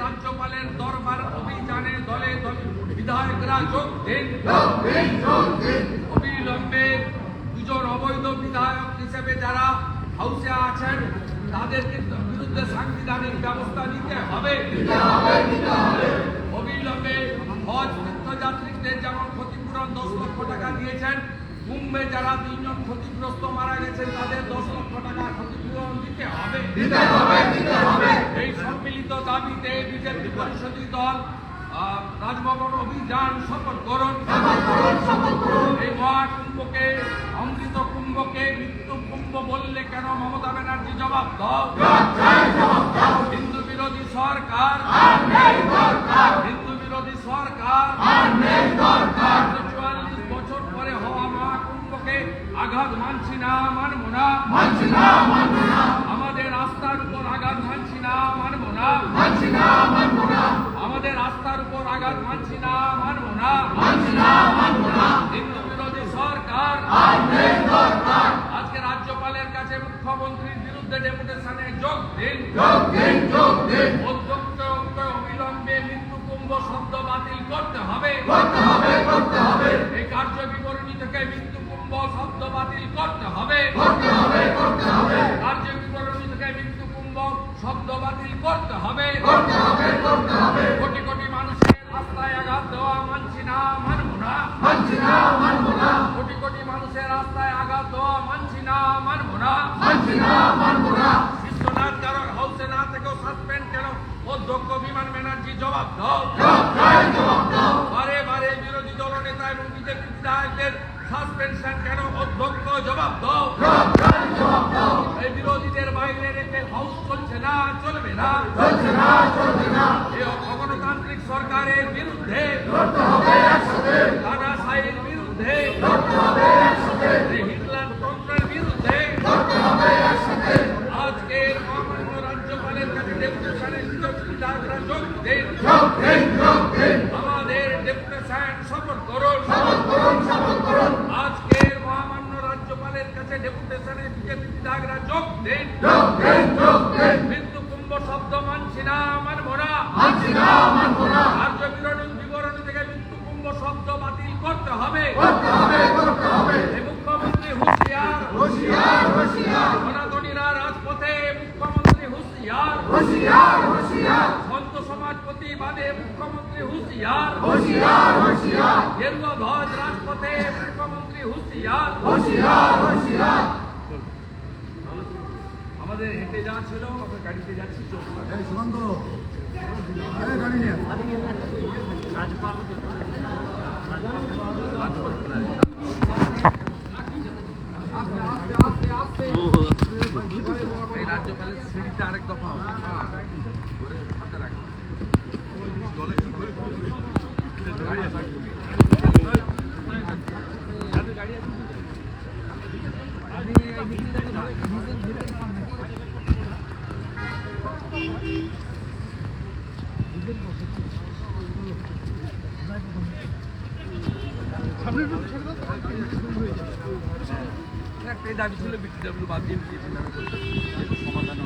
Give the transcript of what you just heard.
রাজ্যপালের দরবার অভিযানে দলে বিধায়করা যোগ দিন অবিলম্বে দুজন অবৈধ বিধায়ক হিসেবে যারা হাউসে আছেন তাদের বিরুদ্ধে সাংবিধানিক ব্যবস্থা নিতে হবে অবিলম্বে হজ তীর্থযাত্রীদের যেমন ক্ষতিপূরণ দশ লক্ষ টাকা দিয়েছেন। কুম্ভে যারা তিনজন ক্ষতিগ্রস্ত মারা গেছেন তাদের দশ লক্ষ টাকা ক্ষতিপূরণ দিতে হবে। এই সম্মিলিত দাবিতে বিজেপি পরিষদী দল রাজভবন অভিযান শপথ করুন এই মহাকুম্ভকে অমৃত কুম্ভকে মৃত্যু কুম্ভ বললে কেন মমতা ব্যানার্জি জবাব দাও। হিন্দু বিরোধী সরকার। হিন্দু বিরোধী সরকার। আঘাত মানছি না মানব না। মানছি না মানব না। আমাদের রাস্তার উপর আঘাত মানছি না মানব না। মানছি না মানব না। আমাদের রাস্তার উপর আঘাত মানছি না মানব না। মানছি না মানব না। হিন্দু বিরোধী সরকার। আজকে রাজ্যপালের কাছে মুখ্যমন্ত্রীর বিরুদ্ধে ডেপুটেশনে যোগ দিন। যোগ দিন যোগ দিন। অধ্যক্ষ অবিলম্বে মৃত্যু কুম্ভ শব্দ বাতিল করতে হবে। এই শব্দ বাতিল করতে হবে কার্য বিবরণী থেকে মৃত্যু কুম্ভ শব্দ বাতিল করতে হবে কোটি কোটি মানুষের রাস্তায় আঘাত দেওয়া মানছি না মানব না। কোটি কোটি মানুষের রাস্তায় আঘাত দেওয়া মানছি না মানব না। বিশ্বনাথ কারণ হাউসে না থেকেও সাসপেন্ড কেন? অধ্যক্ষ বিমান ব্যানার্জি জবাব দাও। বারে বারে বিরোধী দল নেতা এবং বিজেপি বিধায়কদের সাসপেনশন কেন অধ্যক্ষ জবাব দাও। এই বিরোধীদের বাইরে রেখে হাউস চলছে না চলবে না। এই অগণতান্ত্রিক সরকারের বিরুদ্ধে। দাদাশাহীর বিরুদ্ধে। এই হিটলার তন্ত্রের বিরুদ্ধে আজকের মহামান্য রাজ্যপালের কাছে ডেপুটেশনের বিধায়করা যোগ দিন। আমাদের ডেপুটেশন এই মুখ্যমন্ত্রী হুঁশিয়ার। রাজপথে মুখ্যমন্ত্রী হুঁশিয়ার। সন্ত সমাজ মুখ্যমন্ত্রী হুঁশিয়ার। গেরুয়া ধ্বজ রাজপথে মুখ্যমন্ত্রী হুঁশিয়ার। আমাদের হেঁটে যাওয়া ছিল আমরা গাড়িতে যাচ্ছি চলুন। সুমন্ত। আরে গাড়ি নিয়ে এই রাজ্যপালের সিঁড়িটা আরেক দফা হবে ধরে হাতে রাখুন। গাড়ি আছে। গাড়ি আছে। আপনি এই মিছিলটাকে ধরে- মিছিল ধরে নামান নাকি? একটাই দাবি ছিল বিটিডব্লিউ বাদ দিয়ে সমাধান।